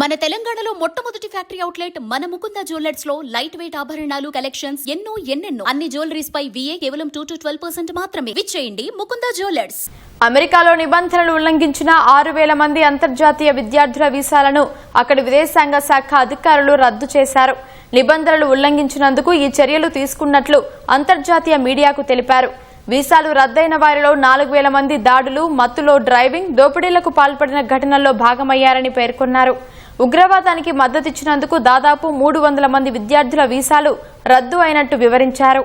మన తెలంగాణలో మొట్టమొదటి ఫ్యాక్టరీ అవుట్లెట్ మన ముకుంద జ్యువెలర్స్లో లైట్ వెయిట్ ఆభరణాలు కలెక్షన్స్ ఎన్నో ఎన్నెన్నో. అన్ని జ్యువెలరీస్ పై విఏ కేవలం టూ టు ట్వెల్వ్ పర్సెంట్ మాత్రమే. విచ్చేయండి ముకుంద జ్యువెలర్స్. అమెరికాలో నిబంధనలు ఉల్లంఘించిన ఆరు వేల మంది అంతర్జాతీయ విద్యార్థుల వీసాలను అక్కడి విదేశాంగ శాఖ అధికారులు రద్దు చేశారు. నిబంధనలు ఉల్లంఘించినందుకు ఈ చర్యలు తీసుకున్నట్లు అంతర్జాతీయ మీడియాకు తెలిపారు. వీసాలు రద్దయిన వారిలో నాలుగు వేల మంది దాడులు మత్తులో డ్రైవింగ్ దోపిడీలకు పాల్పడిన ఘటనల్లో భాగమయ్యారని పేర్కొన్నారు. ఉగ్రవాదానికి మద్దతిచ్చినందుకు దాదాపు మూడు వందల మంది విద్యార్థుల వీసాలు రద్దు అయినట్టు వివరించారు.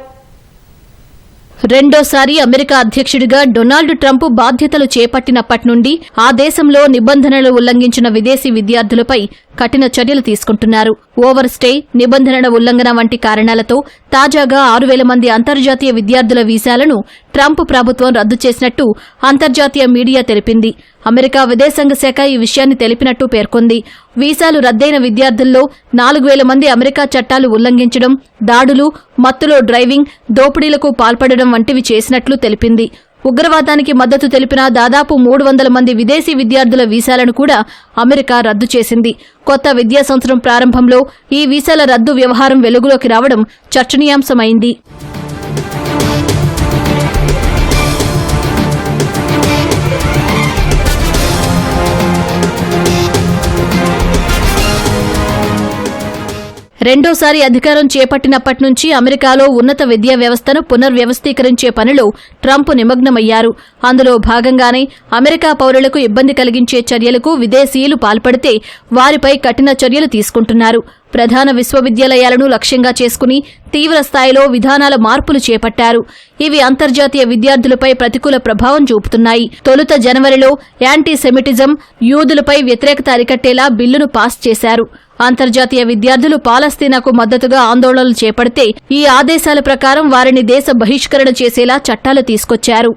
రెండోసారి అమెరికా అధ్యక్షుడిగా డొనాల్డ్ ట్రంప్ బాధ్యతలు చేపట్టినప్పటి నుండి ఆ దేశంలో నిబంధనలు ఉల్లంఘించిన విదేశీ విద్యార్థులపై కఠిన చర్యలు తీసుకుంటున్నారు. ఓవర్ స్టే నిబంధనల ఉల్లంఘన వంటి కారణాలతో తాజాగా ఆరు వేల మంది అంతర్జాతీయ విద్యార్థుల వీసాలను ట్రంప్ ప్రభుత్వం రద్దు చేసినట్టు అంతర్జాతీయ మీడియా తెలిపింది. అమెరికా విదేశాంగ శాఖ ఈ విషయాన్ని తెలిపినట్టు పేర్కొంది. వీసాలు రద్దయిన విద్యార్థుల్లో నాలుగు వేల మంది అమెరికా చట్టాలు ఉల్లంఘించడం దాడులు మత్తులో డ్రైవింగ్ దోపిడీలకు పాల్పడడం వంటివి చేసినట్లు తెలిపింది. ఉగ్రవాదానికి మద్దతు తెలిపిన దాదాపు మూడు వందల మంది విదేశీ విద్యార్థుల వీసాలను కూడా అమెరికా రద్దు చేసింది. కొత్త విద్యా సంవత్సరం ప్రారంభంలో ఈ వీసాల రద్దు వ్యవహారం వెలుగులోకి రావడం చర్చనీయాంశమైంది. రెండోసారి అధికారం చేపట్టినప్పటి నుంచి అమెరికాలో ఉన్నత విద్యా వ్యవస్థను పునర్వ్యవస్థీకరించే పనిలో ట్రంప్ నిమగ్నమయ్యారు. అందులో భాగంగానే అమెరికా పౌరులకు ఇబ్బంది కలిగించే చర్యలకు విదేశీయులు పాల్పడితే వారిపై కఠిన చర్యలు తీసుకుంటున్నారు. ప్రధాన విశ్వవిద్యాలయాలను లక్ష్యంగా చేసుకుని తీవ్ర స్థాయిలో విధానాల మార్పులు చేపట్టారు. ఇవి అంతర్జాతీయ విద్యార్థులపై ప్రతికూల ప్రభావం చూపుతున్నాయి. తొలుత జనవరిలో యాంటీ సెమిటిజం యూదులపై వ్యతిరేకత అరికట్టేలా బిల్లును పాస్ చేశారు. అంతర్జాతీయ విద్యార్థులు పాలస్తీనాకు మద్దతుగా ఆందోళనలు చేపడితే ఈ ఆదేశాల ప్రకారం వారిని దేశ బహిష్కరణ చేసేలా చట్టాలు తీసుకొచ్చారు.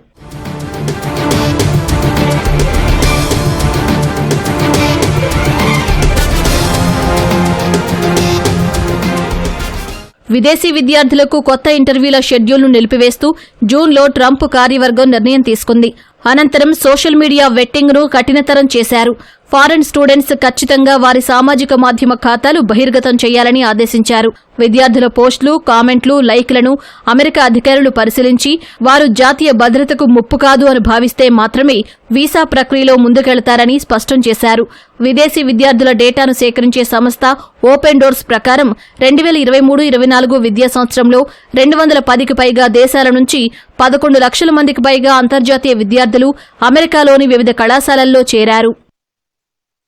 విదేశీ విద్యార్థులకు కొత్త ఇంటర్వ్యూల షెడ్యూల్ను నిలిపివేస్తూ జూన్లో ట్రంప్ కార్యవర్గం నిర్ణయం తీసుకుంది. అనంతరం సోషల్ మీడియా వెట్టింగ్ను కఠినతరం చేశారు. ఫారెన్ స్టూడెంట్స్ ఖచ్చితంగా వారి సామాజిక మాధ్యమ ఖాతాలు బహిర్గతం చేయాలని ఆదేశించారు. విద్యార్థుల పోస్టులు కామెంట్లు లైక్లను అమెరికా అధికారులు పరిశీలించి వారు జాతీయ భద్రతకు ముప్పు కాదు అని భావిస్తే మాత్రమే వీసా ప్రక్రియలో ముందుకెళతారని స్పష్టం చేశారు. విదేశీ విద్యార్థుల డేటాను సేకరించే సంస్థ ఓపెన్ డోర్స్ ప్రకారం రెండు వేల ఇరవై మూడు ఇరవై నాలుగు విద్యా సంవత్సరంలో రెండు వందల పదికి పైగా దేశాల నుంచి పదకొండు లక్షల మందికి పైగా అంతర్జాతీయ విద్యార్థులు అమెరికాలోని వివిధ కళాశాలల్లో చేరారు.